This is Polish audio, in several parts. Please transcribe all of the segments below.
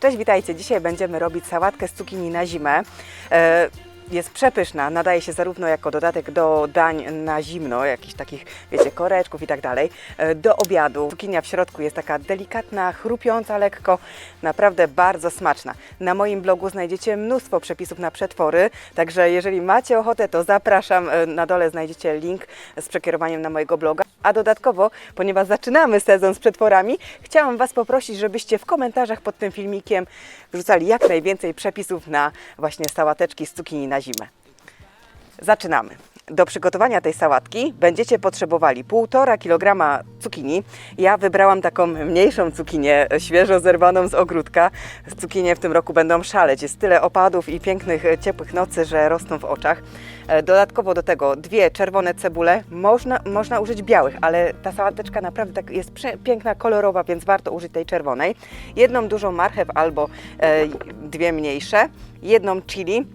Cześć, witajcie. Dzisiaj będziemy robić sałatkę z cukinii na zimę. E, Jest przepyszna, nadaje się zarówno jako dodatek do dań na zimno, jakichś takich, wiecie, koreczków i tak dalej, e, do obiadu. Cukinia w środku jest taka delikatna, chrupiąca lekko, naprawdę bardzo smaczna. Na moim blogu znajdziecie mnóstwo przepisów na przetwory, także jeżeli macie ochotę, to zapraszam. E, Na dole znajdziecie link z przekierowaniem na mojego bloga. A dodatkowo, ponieważ zaczynamy sezon z przetworami, chciałam Was poprosić, żebyście w komentarzach pod tym filmikiem wrzucali jak najwięcej przepisów na właśnie sałateczki z cukinii na zimę. Zaczynamy. Do przygotowania tej sałatki będziecie potrzebowali 1,5 kg cukinii. Ja wybrałam taką mniejszą cukinię, świeżo zerwaną z ogródka. Cukinie w tym roku będą szaleć. Jest tyle opadów i pięknych, e, ciepłych nocy, że rosną w oczach. E, Dodatkowo do tego dwie czerwone cebule. Można, można użyć białych, ale ta sałateczka naprawdę tak jest piękna, kolorowa, więc warto użyć tej czerwonej. Jedną dużą marchew albo e, dwie mniejsze. Jedną chili,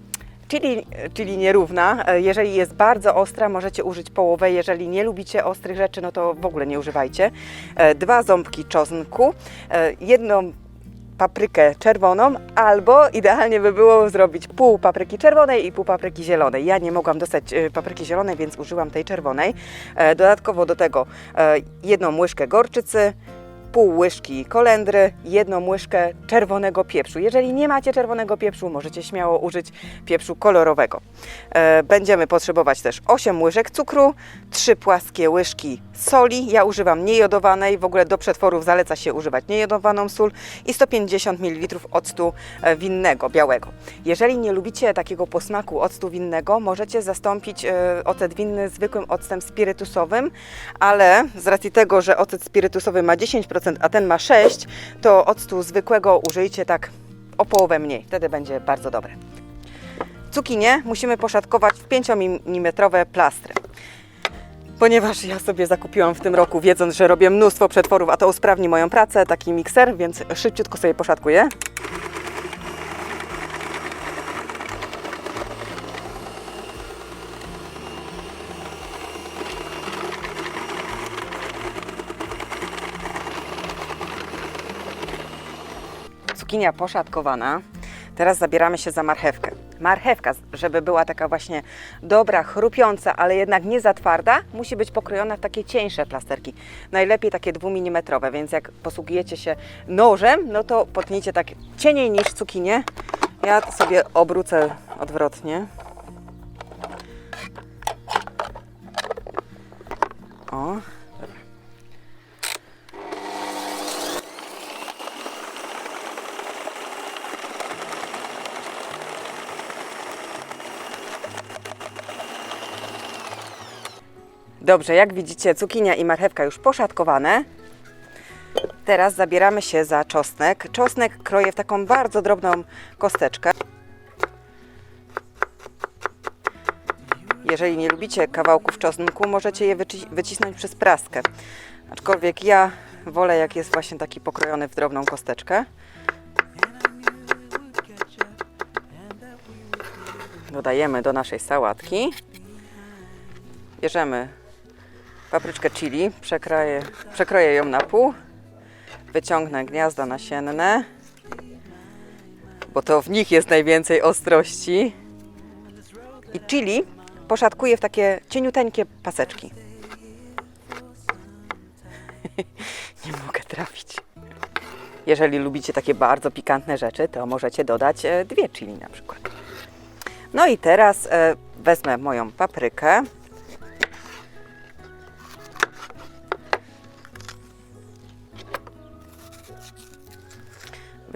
Chili, czyli nierówna. E, Jeżeli jest bardzo ostra, możecie użyć połowę. Jeżeli nie lubicie ostrych rzeczy, no to w ogóle nie używajcie. E, Dwa ząbki czosnku, e, jedną paprykę czerwoną, albo idealnie by było zrobić pół papryki czerwonej i pół papryki zielonej. Ja nie mogłam dostać papryki zielonej, więc użyłam tej czerwonej. Dodatkowo do tego jedną łyżkę gorczycy, pół łyżki kolendry, jedną łyżkę czerwonego pieprzu. Jeżeli nie macie czerwonego pieprzu, możecie śmiało użyć pieprzu kolorowego. E, Będziemy potrzebować też 8 łyżek cukru, 3 płaskie łyżki soli. Ja używam niejodowanej, w ogóle do przetworów zaleca się używać niejodowaną sól i 150 ml octu e, winnego, białego. Jeżeli nie lubicie takiego posmaku octu winnego, możecie zastąpić e, ocet winny zwykłym octem spirytusowym, ale z racji tego, że ocet spirytusowy ma 10%, a ten ma 6%, to octu zwykłego użyjcie tak o połowę mniej. Wtedy będzie bardzo dobre. Cukinie musimy poszatkować w 5 mm plastry. Ponieważ ja sobie zakupiłam w tym roku, wiedząc, że robię mnóstwo przetworów, a to usprawni moją pracę, taki mikser, więc szybciutko sobie poszatkuję. Cukinia poszatkowana. Teraz zabieramy się za marchewkę. Marchewka, żeby była taka właśnie dobra, chrupiąca, ale jednak nie za twarda, musi być pokrojona w takie cieńsze plasterki. Najlepiej takie dwumilimetrowe, więc jak posługujecie się nożem, no to potnijcie tak cieniej niż cukinię. Ja sobie obrócę odwrotnie. O, Dobrze, jak widzicie, cukinia i marchewka już poszatkowane. Teraz zabieramy się za czosnek. Czosnek kroję w taką bardzo drobną kosteczkę. Jeżeli nie lubicie kawałków czosnku, możecie je wyci- wycisnąć przez praskę. Aczkolwiek ja wolę, jak jest właśnie taki pokrojony w drobną kosteczkę. Dodajemy do naszej sałatki. Bierzemy papryczkę chili, przekroję, przekroję ją na pół, wyciągnę gniazda nasienne, bo to w nich jest najwięcej ostrości. I chili poszatkuję w takie cieniuteńkie paseczki. Nie mogę trafić. Jeżeli lubicie takie bardzo pikantne rzeczy, to możecie dodać e, dwie chili na przykład. No i teraz e, wezmę moją paprykę.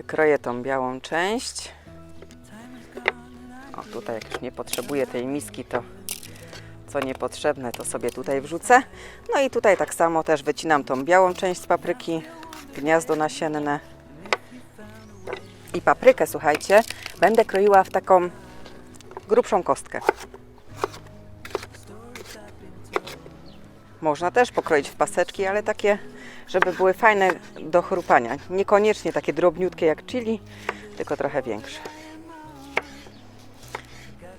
Wykroję tą białą część. O, tutaj jak już nie potrzebuję tej miski, to co niepotrzebne, to sobie tutaj wrzucę. No i tutaj tak samo też wycinam tą białą część z papryki, gniazdo nasienne. I paprykę, słuchajcie, będę kroiła w taką grubszą kostkę. Można też pokroić w paseczki, ale takie, żeby były fajne do chrupania. Niekoniecznie takie drobniutkie jak chili, tylko trochę większe.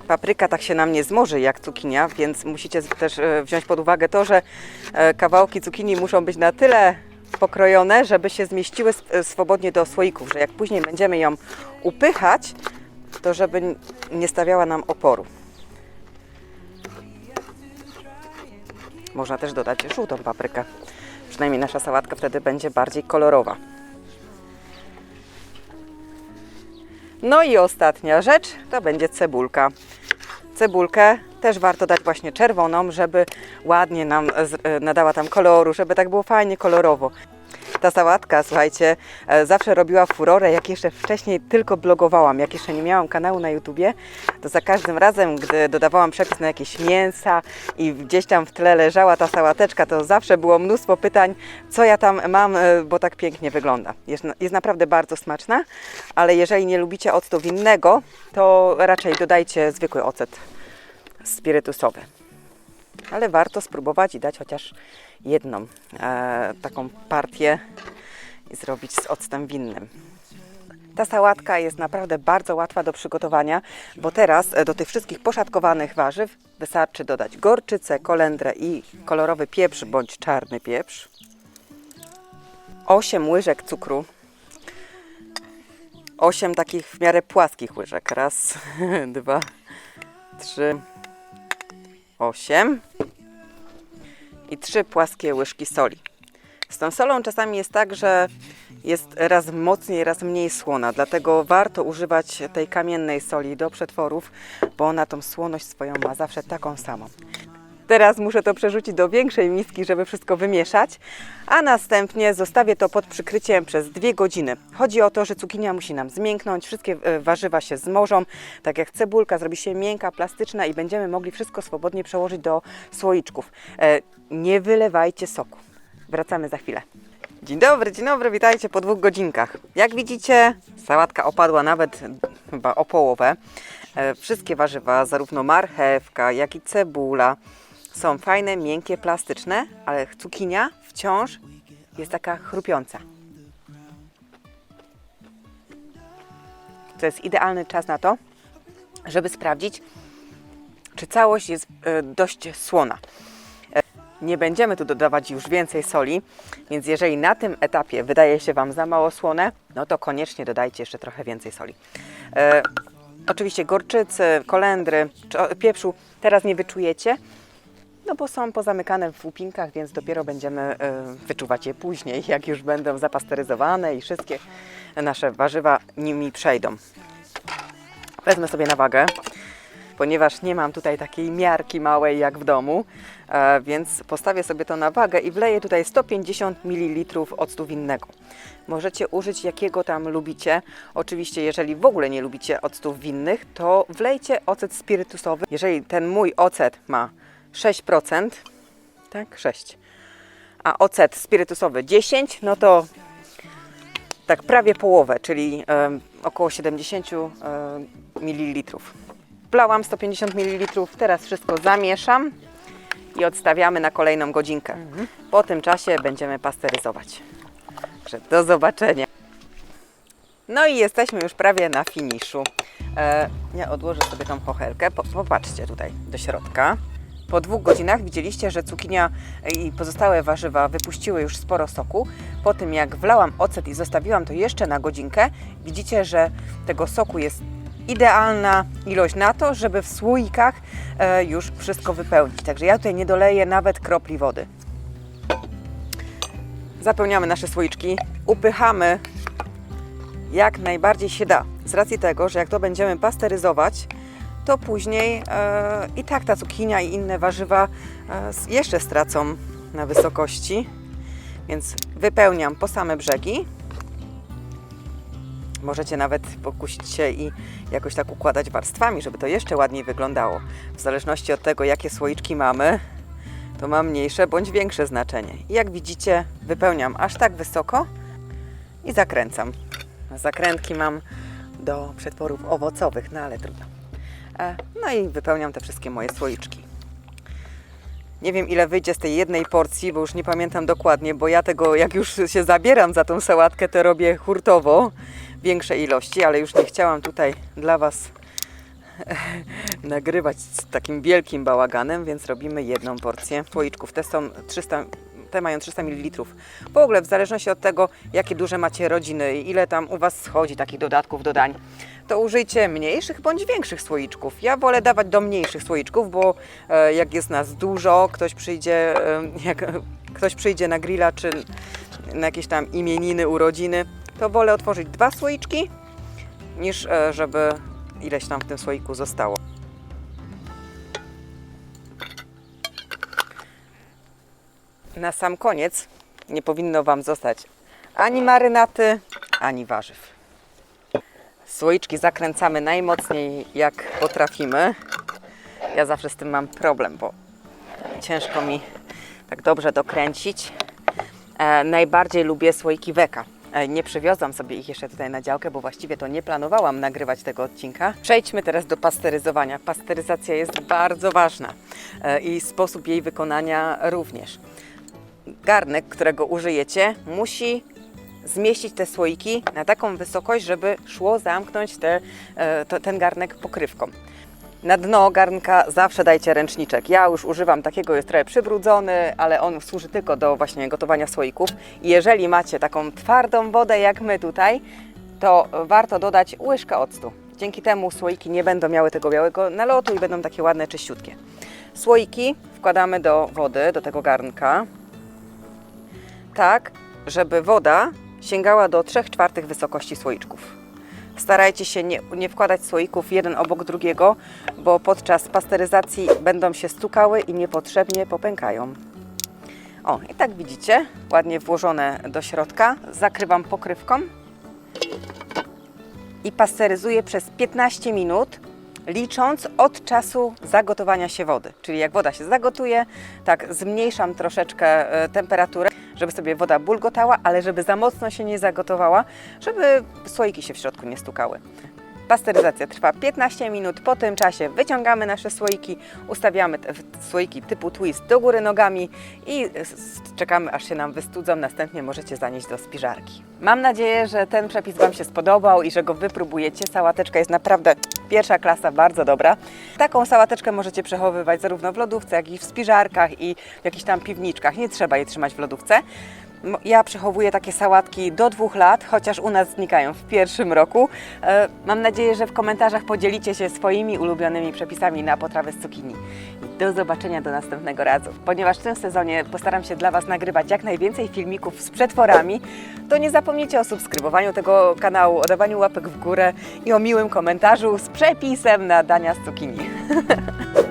Papryka tak się nam nie zmoży jak cukinia, więc musicie też e, wziąć pod uwagę to, że e, kawałki cukinii muszą być na tyle pokrojone, żeby się zmieściły e, swobodnie do słoików, że jak później będziemy ją upychać, to żeby nie stawiała nam oporu. Można też dodać żółtą paprykę. Przynajmniej nasza sałatka wtedy będzie bardziej kolorowa. No i ostatnia rzecz to będzie cebulka. Cebulkę też warto dać właśnie czerwoną, żeby ładnie nam nadała tam koloru, żeby tak było fajnie kolorowo. Ta sałatka, słuchajcie, e, zawsze robiła furorę, jak jeszcze wcześniej tylko blogowałam, jak jeszcze nie miałam kanału na YouTubie, to za każdym razem, gdy dodawałam przepis na jakieś mięsa i gdzieś tam w tle leżała ta sałateczka, to zawsze było mnóstwo pytań, co ja tam mam, e, bo tak pięknie wygląda. Jest, jest naprawdę bardzo smaczna, ale jeżeli nie lubicie octu winnego, to raczej dodajcie zwykły ocet spirytusowy. Ale warto spróbować i dać chociaż jedną e, taką partię i zrobić z octem winnym. Ta sałatka jest naprawdę bardzo łatwa do przygotowania, bo teraz e, do tych wszystkich poszatkowanych warzyw wystarczy dodać gorczycę, kolendrę i kolorowy pieprz bądź czarny pieprz. 8 łyżek cukru. 8 takich w miarę płaskich łyżek. Raz, dwa, trzy, osiem i trzy płaskie łyżki soli. Z tą solą czasami jest tak, że jest raz mocniej, raz mniej słona, dlatego warto używać tej kamiennej soli do przetworów, bo ona tą słoność swoją ma zawsze taką samą. Teraz muszę to przerzucić do większej miski, żeby wszystko wymieszać, a następnie zostawię to pod przykryciem przez dwie godziny. Chodzi o to, że cukinia musi nam zmięknąć, wszystkie e, warzywa się zmożą, tak jak cebulka zrobi się miękka, plastyczna i będziemy mogli wszystko swobodnie przełożyć do słoiczków. E, Nie wylewajcie soku. Wracamy za chwilę. Dzień dobry, dzień dobry, witajcie po dwóch godzinkach. Jak widzicie, sałatka opadła nawet chyba o połowę. E, Wszystkie warzywa, zarówno marchewka, jak i cebula, są fajne, miękkie, plastyczne, ale cukinia wciąż jest taka chrupiąca. To jest idealny czas na to, żeby sprawdzić, czy całość jest e, dość słona. E, Nie będziemy tu dodawać już więcej soli, więc jeżeli na tym etapie wydaje się Wam za mało słone, no to koniecznie dodajcie jeszcze trochę więcej soli. E, oczywiście gorczycy, kolendry, pieprzu teraz nie wyczujecie, no bo są pozamykane w łupinkach, więc dopiero będziemy e, wyczuwać je później, jak już będą zapasteryzowane i wszystkie nasze warzywa nimi przejdą. Wezmę sobie na wagę, ponieważ nie mam tutaj takiej miarki małej jak w domu, e, więc postawię sobie to na wagę i wleję tutaj 150 ml octu winnego. Możecie użyć jakiego tam lubicie. Oczywiście, jeżeli w ogóle nie lubicie octów winnych, to wlejcie ocet spirytusowy. Jeżeli ten mój ocet ma 6%, tak, 6, a ocet spirytusowy 10, no to tak prawie połowę, czyli około 70 em, ml. Wlałam 150 ml, teraz wszystko zamieszam i odstawiamy na kolejną godzinkę. Po tym czasie będziemy pasteryzować. Także do zobaczenia. No i jesteśmy już prawie na finiszu. E, ja odłożę sobie tą chochelkę. Po, popatrzcie tutaj do środka. Po dwóch godzinach widzieliście, że cukinia i pozostałe warzywa wypuściły już sporo soku. Po tym jak wlałam ocet i zostawiłam to jeszcze na godzinkę, widzicie, że tego soku jest idealna ilość na to, żeby w słoikach e, już wszystko wypełnić. Także ja tutaj nie doleję nawet kropli wody. Zapełniamy nasze słoiczki, upychamy jak najbardziej się da. Z racji tego, że jak to będziemy pasteryzować, to później e, i tak ta cukinia i inne warzywa e, jeszcze stracą na wysokości. Więc wypełniam po same brzegi. Możecie nawet pokusić się i jakoś tak układać warstwami, żeby to jeszcze ładniej wyglądało. W zależności od tego, jakie słoiczki mamy, to ma mniejsze bądź większe znaczenie. I jak widzicie, wypełniam aż tak wysoko i zakręcam. Zakrętki mam do przetworów owocowych, no ale trudno. E, No i wypełniam te wszystkie moje słoiczki. Nie wiem ile wyjdzie z tej jednej porcji, bo już nie pamiętam dokładnie, bo ja tego, jak już się zabieram za tą sałatkę, to robię hurtowo większe ilości, ale już nie chciałam tutaj dla Was nagrywać z takim wielkim bałaganem, więc robimy jedną porcję słoiczków. Te są 300 te mają 300 ml. W ogóle w zależności od tego, jakie duże macie rodziny i ile tam u Was schodzi takich dodatków do dań, to użyjcie mniejszych bądź większych słoiczków. Ja wolę dawać do mniejszych słoiczków, bo e, jak jest nas dużo, ktoś przyjdzie, e, jak ktoś przyjdzie na grilla czy na jakieś tam imieniny, urodziny, to wolę otworzyć dwa słoiczki, niż e, żeby ileś tam w tym słoiku zostało. Na sam koniec nie powinno Wam zostać ani marynaty, ani warzyw. Słoiczki zakręcamy najmocniej jak potrafimy. Ja zawsze z tym mam problem, bo ciężko mi tak dobrze dokręcić. E, najbardziej lubię słoiki weka. E, Nie przywiozłam sobie ich jeszcze tutaj na działkę, bo właściwie to nie planowałam nagrywać tego odcinka. Przejdźmy teraz do pasteryzowania. Pasteryzacja jest bardzo ważna e, i sposób jej wykonania również. Garnek, którego użyjecie, musi zmieścić te słoiki na taką wysokość, żeby szło zamknąć te, e, to, ten garnek pokrywką. Na dno garnka zawsze dajcie ręczniczek. Ja już używam takiego, jest trochę przybrudzony, ale on służy tylko do właśnie gotowania słoików. I jeżeli macie taką twardą wodę jak my tutaj, to warto dodać łyżkę octu. Dzięki temu słoiki nie będą miały tego białego nalotu i będą takie ładne, czyściutkie. Słoiki wkładamy do wody, do tego garnka, tak, żeby woda sięgała do 3 czwartych wysokości słoiczków. Starajcie się nie, nie wkładać słoików jeden obok drugiego, bo podczas pasteryzacji będą się stukały i niepotrzebnie popękają. O, i tak widzicie, ładnie włożone do środka. Zakrywam pokrywką i pasteryzuję przez 15 minut, licząc od czasu zagotowania się wody. Czyli jak woda się zagotuje, tak zmniejszam troszeczkę e, temperaturę, żeby sobie woda bulgotała, ale żeby za mocno się nie zagotowała, żeby słoiki się w środku nie stukały. Pasteryzacja trwa 15 minut. Po tym czasie wyciągamy nasze słoiki, ustawiamy słoiki typu twist do góry nogami i czekamy aż się nam wystudzą. Następnie możecie zanieść do spiżarki. Mam nadzieję, że ten przepis Wam się spodobał i że go wypróbujecie. Sałateczka jest naprawdę pierwsza klasa, bardzo dobra. Taką sałateczkę możecie przechowywać zarówno w lodówce, jak i w spiżarkach i w jakichś tam piwniczkach. Nie trzeba je trzymać w lodówce. Ja przechowuję takie sałatki do dwóch lat, chociaż u nas znikają w pierwszym roku. E, Mam nadzieję, że w komentarzach podzielicie się swoimi ulubionymi przepisami na potrawę z cukinii. Do zobaczenia do następnego razu. Ponieważ w tym sezonie postaram się dla Was nagrywać jak najwięcej filmików z przetworami, to nie zapomnijcie o subskrybowaniu tego kanału, o dawaniu łapek w górę i o miłym komentarzu z przepisem na dania z cukinii.